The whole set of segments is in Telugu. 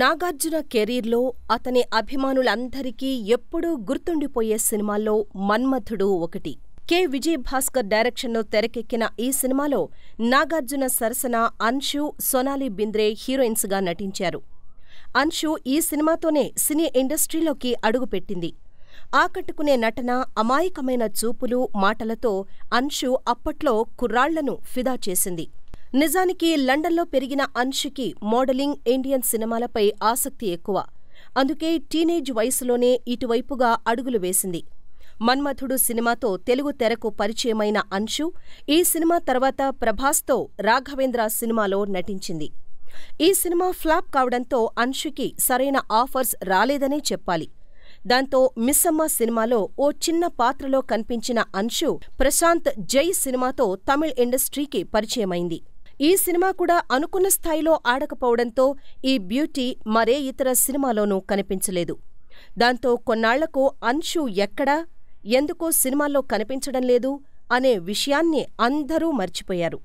నాగార్జున కెరీర్లో అతని అభిమానులందరికీ ఎప్పుడూ గుర్తుండిపోయే సినిమాల్లో మన్మథుడు ఒకటి. కె. విజయభాస్కర్ డైరెక్షన్లో తెరకెక్కిన ఈ సినిమాలో నాగార్జున సరసన అన్షు, సొనాలి బింద్రే హీరోయిన్స్గా నటించారు. అన్షు ఈ సినిమాతోనే సినీ ఇండస్ట్రీలోకి అడుగుపెట్టింది. ఆకట్టుకునే నటన, అమాయకమైన చూపులు, మాటలతో అన్షు అప్పట్లో కుర్రాళ్ళను ఫిదా చేసింది. నిజానికి లండన్లో పెరిగిన అన్షుకి మోడలింగ్, ఇండియన్ సినిమాలపై ఆసక్తి ఎక్కువ. అందుకే టీనేజ్ వయసులోనే ఇటువైపుగా అడుగులు వేసింది. మన్మథుడు సినిమాతో తెలుగు తెరకు పరిచయమైన అన్షు ఈ సినిమా తర్వాత ప్రభాస్తో రాఘవేంద్ర సినిమాలో నటించింది. ఈ సినిమా ఫ్లాప్ కావడంతో అన్షుకి సరైన ఆఫర్స్ రాలేదనే చెప్పాలి. దాంతో మిస్సమ్మ సినిమాలో ఓ చిన్న పాత్రలో కనిపించిన అన్షు ప్రశాంత్ జై సినిమాతో తమిళ్ ఇండస్ట్రీకి పరిచయమైంది. ఈ సినిమా కూడా అనుకున్న స్థాయిలో ఆడకపోవడంతో ఈ బ్యూటీ మరే ఇతర సినిమాలోనూ కనిపించలేదు. దాంతో కొన్నాళ్ళకు అన్షు ఎక్కడా, ఎందుకో సినిమాల్లో కనిపించడం లేదు అనే విషయాన్ని అందరూ మర్చిపోయారు.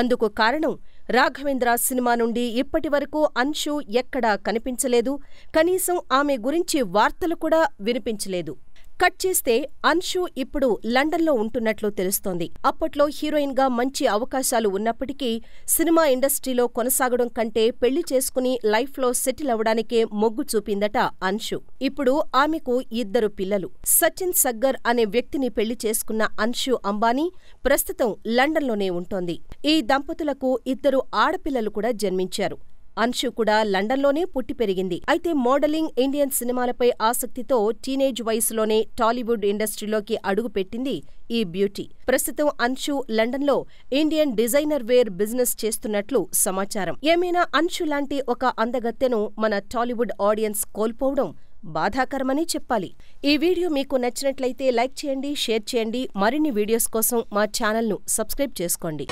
అందుకు కారణం రాఘవేంద్ర సినిమా నుండి ఇప్పటివరకూ అన్షు ఎక్కడా కనిపించలేదు, కనీసం ఆమె గురించి వార్తలు కూడా వినిపించలేదు. కట్ చేస్తే అన్షు ఇప్పుడు లండన్లో ఉంటున్నట్లు తెలుస్తోంది. అప్పట్లో హీరోయిన్గా మంచి అవకాశాలు ఉన్నప్పటికీ సినిమా ఇండస్ట్రీలో కొనసాగడం కంటే పెళ్ళి చేసుకుని లైఫ్లో సెటిల్ అవడానికే మొగ్గు చూపిందట అన్షు. ఇప్పుడు ఆమెకు ఇద్దరు పిల్లలు. సచిన్ సగ్గర్ అనే వ్యక్తిని పెళ్ళి చేసుకున్న అన్షు అంబానీ ప్రస్తుతం లండన్లోనే ఉంటోంది. ఈ దంపతులకు ఇద్దరు ఆడపిల్లలు కూడా జన్మించారు. అన్షు కూడా లండన్లోనే పుట్టి పెరిగింది. అయితే మోడలింగ్, ఇండియన్ సినిమాలపై ఆసక్తితో టీనేజ్ వయసులోనే టాలీవుడ్ ఇండస్ట్రీలోకి అడుగుపెట్టింది ఈ బ్యూటీ. ప్రస్తుతం అన్షు లండన్లో ఇండియన్ డిజైనర్ వేర్ బిజినెస్ చేస్తున్నట్లు సమాచారం. ఏమైనా అన్షు లాంటి ఒక అందగత్తెను మన టాలీవుడ్ ఆడియన్స్ కోల్పోవడం బాధాకరమనే చెప్పాలి. ఈ వీడియో మీకు నచ్చినట్లయితే లైక్ చేయండి, షేర్ చేయండి. మరిన్ని వీడియోస్ కోసం మా ఛానల్ను సబ్స్క్రైబ్ చేసుకోండి.